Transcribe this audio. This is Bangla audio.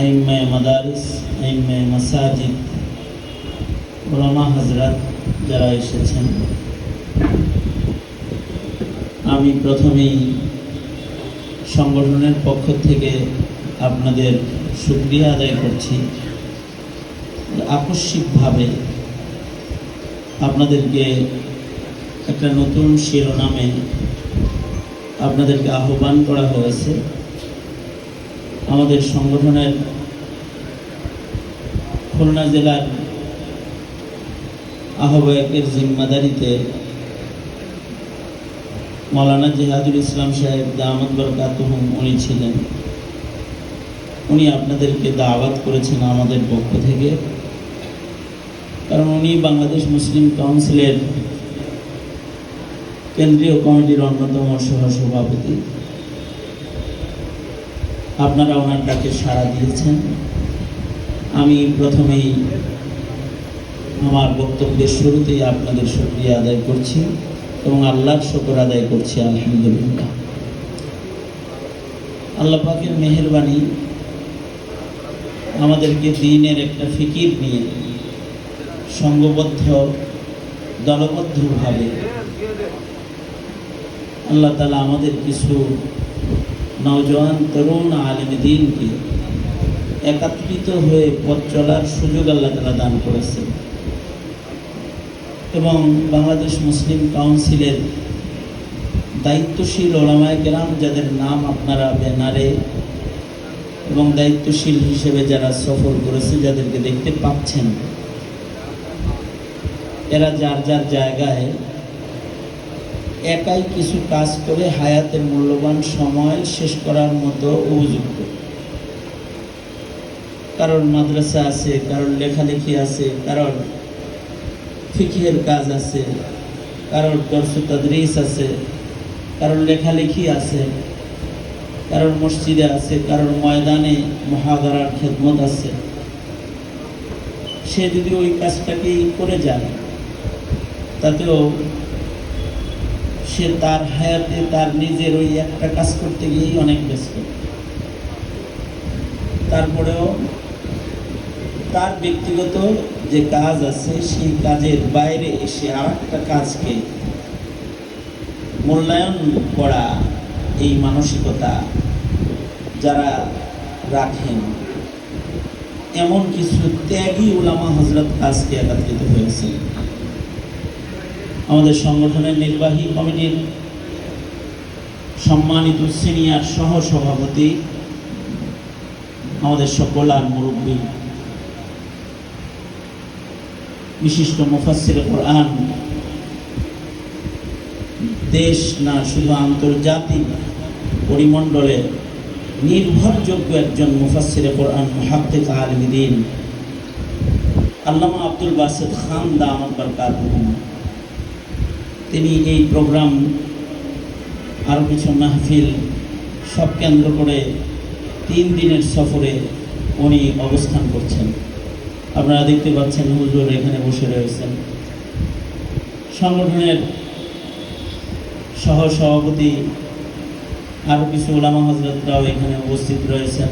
আইম্মায় মাদারিস আইম্মায় মাসাজিদ ওলামা হাজরাত যারা এসেছেন। আমি প্রথমেই সংগঠনের পক্ষ থেকে আপনাদের সুক্রিয়া আদায় করছি। আকস্মিকভাবে আপনাদেরকে একটা নতুন শিরোনামে আপনাদেরকে আহ্বান করা হয়েছে। আমাদের সংগঠনের খুলনা জেলার আহ্বায়কের জিম্মাদারিতে মৌলানা জেহাদুল ইসলাম সাহেব দামদ বরকাতুহুম উনি ছিলেন। উনি আপনাদেরকে দাওয়াত করেছেন আমাদের পক্ষ থেকে। কারণ উনি বাংলাদেশ মুসলিম কাউন্সিলের কেন্দ্রীয় কমিটির অন্যতম সহসভাপতি। আপনারা ওনার ডাকে সাড়া দিয়েছেন। আমি প্রথমেই আমার বক্তব্যের শুরুতেই আপনাদের শুক্রিয়া আদায় করছি এবং আল্লাহর শকর আদায় করছি, আলহামদুলিল্লাহ। আল্লাহ পাকের মেহরবানি আমাদেরকে দিনের একটা ফিকির নিয়ে সঙ্গবদ্ধ, দলবদ্ধভাবে আল্লাহ তালা আমাদের কিছু নওজোয়ান তরুণ আলিম দিনকে একাত্রিত হয়ে পথ চলার সুযোগ আল্লাহ তালা দান করেছে এবং বাংলাদেশ মুসলিম কাউন্সিলের দায়িত্বশীল ওলামায় গ্রাম যাদের নাম আপনারা ব্যানারে এবং দায়িত্বশীল হিসেবে যারা সফর করেছে যাদেরকে দেখতে পাচ্ছেন, এরা যার যার জায়গায় একাই কিছু কাজ করে হায়াতের মূল্যবান সময় শেষ করার মতো উপযুক্ত। কারোর মাদ্রাসা আছে কারোর লেখালেখি আছে কারোর ফিকিহের কাজ আছে কারোর দর্শ তদরিস আছে কারোর লেখালেখি আছে কারোর মসজিদে আছে কারোর ময়দানে মহাদারার খেদমত আছে। সে যদি ওই কাজটাকেই করে যায়, তাতেও সে তার হায়াতে তার নিজের ওই একটা কাজ করতে গিয়েই অনেক ব্যস্ত। তারপরেও তার ব্যক্তিগত যে কাজ আছে, সেই কাজের বাইরে এসে আর একটা কাজকে মূল্যায়ন করা এই মানসিকতা যারা রাখেন, এমন কিছু ত্যাগী ওলামা হজরত আজকে একাত্রিত হয়েছে আমাদের সংগঠনের নির্বাহী কমিটির সম্মানিত সিনিয়র সহ সভাপতি আমাদের সকল আর মুরব্বী। বিশিষ্ট মুফাসির কোরআন। দেশ না শুধু আন্তর্জাতিক পরিমণ্ডলে নির্ভরযোগ্য একজন মুফাসির কোরআন মুহাদ্দিক আলমদিন আল্লামা আব্দুল বাসেদ খান দামদ বরকাত তিনি এই প্রোগ্রাম আরও কিছু মাহফিল সব কেন্দ্র করে তিন দিনের সফরে উনি অবস্থান করছেন। আপনারা দেখতে পাচ্ছেন হুজুর এখানে বসে রয়েছেন। সংগঠনের সহ সভাপতি আরও কিছু ওলামা হজরতরাও এখানে উপস্থিত রয়েছেন।